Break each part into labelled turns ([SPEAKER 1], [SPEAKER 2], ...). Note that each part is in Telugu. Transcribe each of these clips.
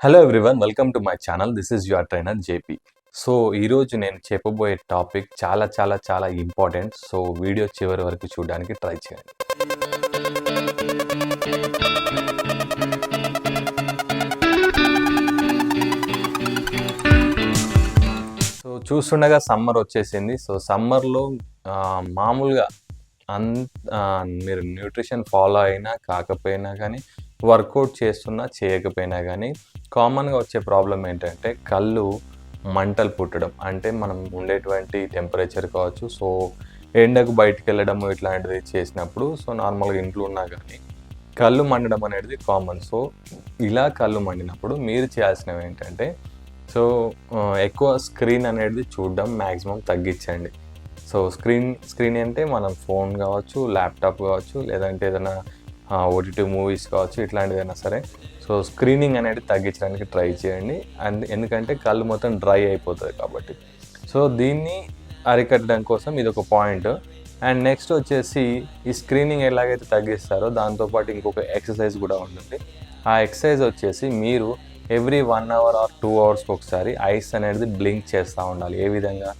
[SPEAKER 1] Hello everyone welcome to my channel this is your trainer JP so ఈరోజు నేను చెప్పబోయే టాపిక్ చాలా చాలా చాలా ఇంపార్టెంట్ సో వీడియో చివరి వరకు చూడడానికి ట్రై చేయండి. సో చూస్తుండగా సమ్మర్ వచ్చేసింది. సో సమ్మర్లో మామూలుగా అన్ మీరు న్యూట్రిషన్ ఫాలో అయినా కాకపోయినా కానీ వర్కౌట్ చేస్తున్నా చేయకపోయినా కానీ కామన్గా వచ్చే ప్రాబ్లం ఏంటంటే కళ్ళు మంటలు పుట్టడం. అంటే మనం ఉండేటువంటి టెంపరేచర్ కావచ్చు సో ఎండకు బయటికి వెళ్ళడం ఇట్లాంటిది చేసినప్పుడు సో నార్మల్గా ఇంట్లో ఉన్నా కానీ కళ్ళు మండడం అనేది కామన్. సో ఇలా కళ్ళు మండినప్పుడు మీరు చేయాల్సినవి ఏంటంటే సో ఎక్కువ స్క్రీన్ అనేది చూడడం మ్యాక్సిమం తగ్గించండి. సో స్క్రీన్ స్క్రీన్ అంటే మనం ఫోన్ కావచ్చు ల్యాప్టాప్ కావచ్చు లేదంటే ఏదైనా ఓటీటీ మూవీస్ కావచ్చు ఇట్లాంటిదైనా సరే. సో స్క్రీనింగ్ అనేది తగ్గించడానికి ట్రై చేయండి. అండ్ ఎందుకంటే కళ్ళు మొత్తం డ్రై అయిపోతుంది కాబట్టి. సో దీన్ని అరికట్టడం కోసం ఇది ఒక పాయింట్ అండ్ నెక్స్ట్ వచ్చేసి ఈ స్క్రీనింగ్ ఎలాగైతే తగ్గిస్తారో దాంతోపాటు ఇంకొక ఎక్సర్సైజ్ కూడా ఉంటుంది. ఆ ఎక్సర్సైజ్ వచ్చేసి మీరు every one hour or two అవర్స్కి ఒకసారి ఐస్ అనేది బ్లింక్ చేస్తూ ఉండాలి. ఏ విధంగా?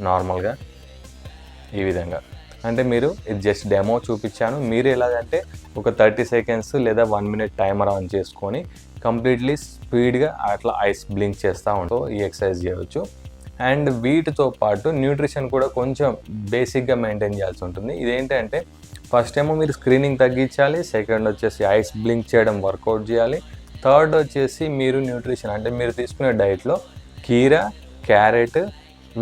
[SPEAKER 1] నార్మల్గా ఈ విధంగా. అంటే మీరు ఇది జస్ట్ డెమో చూపించాను. మీరు ఎలాగంటే ఒక థర్టీ సెకండ్స్ లేదా వన్ మినిట్ టైమర్ ఆన్ చేసుకొని కంప్లీట్లీ స్పీడ్గా అట్లా ఐస్ బ్లింక్ చేస్తూ ఉంటూ ఈ ఎక్సర్సైజ్ చేయవచ్చు అండ్ వీటితో పాటు న్యూట్రిషన్ కూడా కొంచెం బేసిక్గా మెయింటైన్ చేయాల్సి ఉంటుంది. ఇదేంటంటే ఫస్ట్ ఏమో మీరు స్క్రీనింగ్ తగ్గించాలి సెకండ్ వచ్చేసి ఐస్ బ్లింక్ చేయడం వర్కౌట్ చేయాలి థర్డ్ వచ్చేసి మీరు న్యూట్రిషన్ అంటే మీరు తీసుకునే డైట్లో కీర క్యారెట్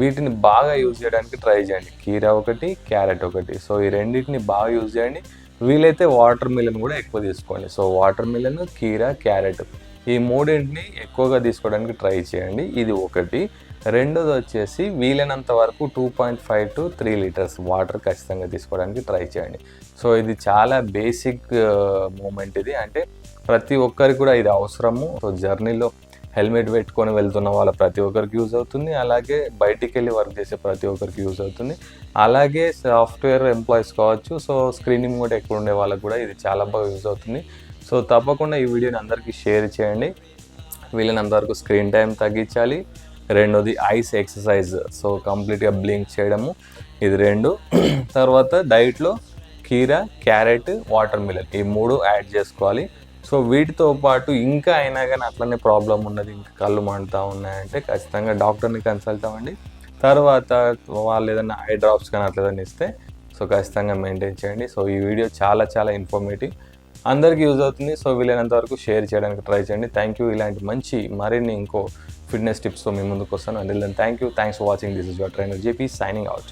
[SPEAKER 1] వీటిని బాగా యూజ్ చేయడానికి ట్రై చేయండి. కీరా ఒకటి క్యారెట్ ఒకటి. సో ఈ రెండింటిని బాగా యూజ్ చేయండి. వీలైతే వాటర్ మిలన్ కూడా ఎక్కువ తీసుకోండి. సో వాటర్ మిలన్ కీరా క్యారెట్ ఈ మూడింటిని ఎక్కువగా తీసుకోవడానికి ట్రై చేయండి. ఇది ఒకటి. రెండోది వచ్చేసి వీలైనంత వరకు two point five to three litres water ఖచ్చితంగా తీసుకోవడానికి ట్రై చేయండి. సో ఇది చాలా బేసిక్ మూమెంట్ ఇది. అంటే ప్రతి ఒక్కరికి కూడా ఇది అవసరము. సో జర్నీలో హెల్మెట్ పెట్టుకొని వెళ్తున్న వాళ్ళ ప్రతి ఒక్కరికి యూజ్ అవుతుంది. అలాగే బయటికి వెళ్ళి వర్క్ చేసే ప్రతి ఒక్కరికి యూజ్ అవుతుంది. అలాగే సాఫ్ట్వేర్ ఎంప్లాయీస్ కావచ్చు. సో స్క్రీనింగ్ కూడా ఎక్కువ ఉండే వాళ్ళకి కూడా ఇది చాలా బాగా యూజ్ అవుతుంది. సో తప్పకుండా ఈ వీడియోని అందరికీ షేర్ చేయండి. వీళ్ళని వరకు స్క్రీన్ టైం తగ్గించాలి. రెండోది ఐస్ ఎక్సర్సైజ్. సో కంప్లీట్గా బ్లింక్ చేయడము. ఇది రెండు. తర్వాత డైట్లో కీరా క్యారెట్ వాటర్ మిలన్ ఈ మూడు యాడ్ చేసుకోవాలి. సో వీటితో పాటు ఇంకా అయినా కానీ అట్లనే ప్రాబ్లం ఉన్నది. ఇంకా కళ్ళు మండుతూ ఉన్నాయంటే ఖచ్చితంగా డాక్టర్ని కన్సల్ట్ అవ్వండి. తర్వాత వాళ్ళు ఏదైనా ఐ డ్రాప్స్ కానీ అట్లా ఏదైనా ఇస్తే సో ఖచ్చితంగా మెయింటైన్ చేయండి. సో ఈ వీడియో చాలా చాలా ఇన్ఫర్మేటివ్ అందరికీ యూజ్ అవుతుంది. సో వీలైనంత వరకు షేర్ చేయడానికి ట్రై చేయండి. థ్యాంక్ యూ ఇలాంటి మంచి మరిన్ని ఇంకో ఫిట్నెస్ టిప్స్తో మీ ముందుకు వస్తాను. And thank you thanks for watching this is your trainer JP signing out